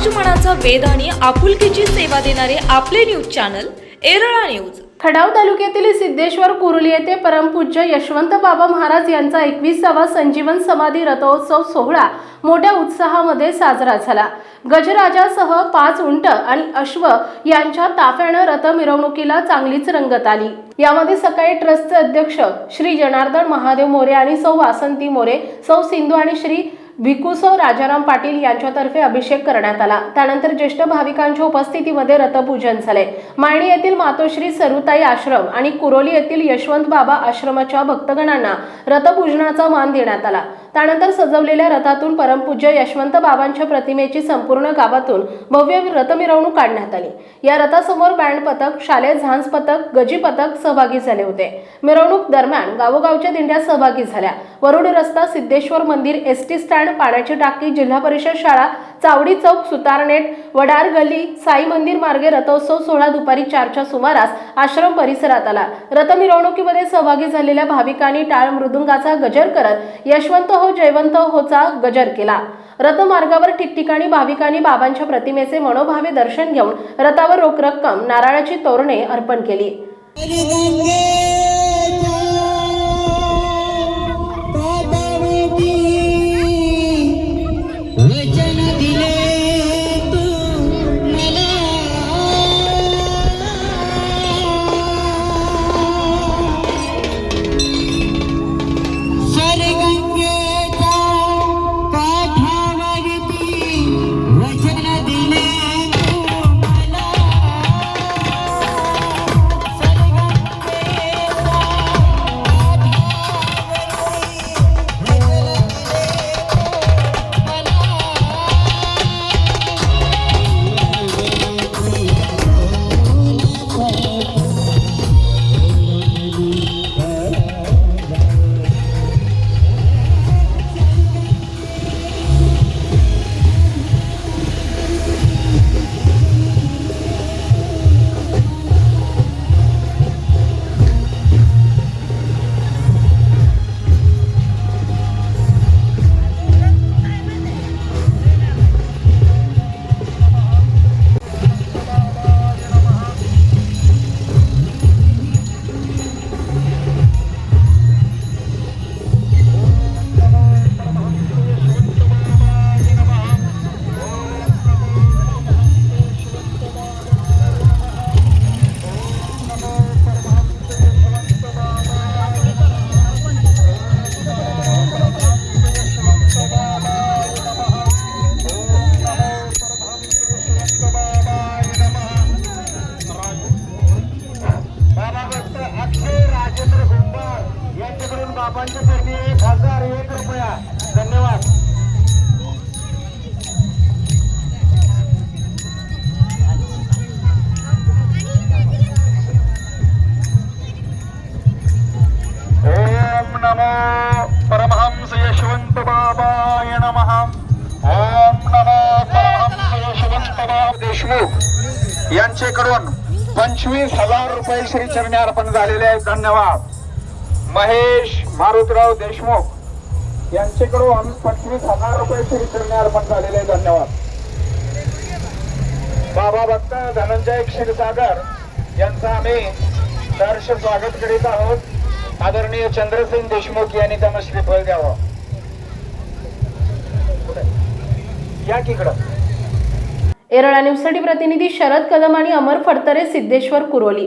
समाजमनाचा वेद आणि आपुलकीची सेवा देणारे आपले news channel Erala news. Khadav तालुक्यातील सिद्धेश्वर कुरुली येथे परमपूज्य यशवंत बाबा महाराज यांचा एकविसावा संजीवन समाधी रथोत्सव सोहळा मोठ्या उत्साहामध्ये साजरा झाला. गजराजासह पाच उंट आणि अश्व यांच्या ताफ्यानं रथ मिरवणुकीला चांगलीच रंगत आली. यामध्ये सकाळी ट्रस्टचे अध्यक्ष श्री जनार्दन महादेव मोरे आणि सौ वासंती मोरे सौ सिंधू आणि श्री भिकुसो राजाराम पाटील यांच्यातर्फे अभिषेक करण्यात आला. त्यानंतर ज्येष्ठ भाविकांच्या उपस्थितीमध्ये रथपूजन झाले. मायणी येथील मातोश्री सरुताई आश्रम आणि कुरोली येथील यशवंत बाबा आश्रमाच्या भक्तगणांना रथपूजनाचा मान देण्यात आला. त्यानंतर सजवलेल्या रथातून परमपूज्य यशवंत बाबांच्या प्रतिमेची संपूर्ण गावातून भव्य रथ मिरवणूक काढण्यात आली. या रथासमोर बँड पथक शालेय झांज पथक गजी पथक सहभागी झाले होते. मिरवणूक दरम्यान गावोगावच्या दिंड्या सहभागी झाल्या. वरुड रस्ता सिद्धेश्वर मंदिर एस टी स्टँड पाण्याची टाकी जिल्हा परिषद शाळा चावडी चौक सुतारनेट वडार गल्ली साई मंदिर मार्गे रथोत्सव सोहळा दुपारी चारच्या सुमारास आश्रम परिसरात आला. रथ मिरवणुकीमध्ये सहभागी झालेल्या भाविकांनी टाळ मृदुंगाचा गजर करत यशवंत हो जयवंत होचा गजर केला. रथमार्गावर ठिकठिकाणी भाविकांनी बाबांच्या प्रतिमेचे मनोभावे दर्शन घेऊन रथावर रोख रक्कम नारळाची तोरणे अर्पण केली. यांच्याकडून बाबांच्या चरणी एक हजार एक रुपया. धन्यवाद. ओम नमो परमहंस यशवंत बाबाय नमः. ओम नमो परमहंस यशवंत बाब देशमुख यांचेकडून पंचवीस हजार रुपये श्री चरणी अर्पण झालेले आहेत. धन्यवाद. महेश मारुतराव देशमुख यांच्याकडून पंचवीस हजार रुपये श्री चरणी अर्पण झालेले. धन्यवाद. बाबा भक्त धनंजय क्षीरसागर यांचं आम्ही सहर्ष स्वागत करीत आहोत. आदरणीय चंद्रसेन देशमुख यांनी त्यांना श्रीफळ द्यावं. या किकडं एरळा न्यूजसाठी प्रतिनिधी शरद कदम आणि अमर फडतरे सिद्धेश्वर कुरोली.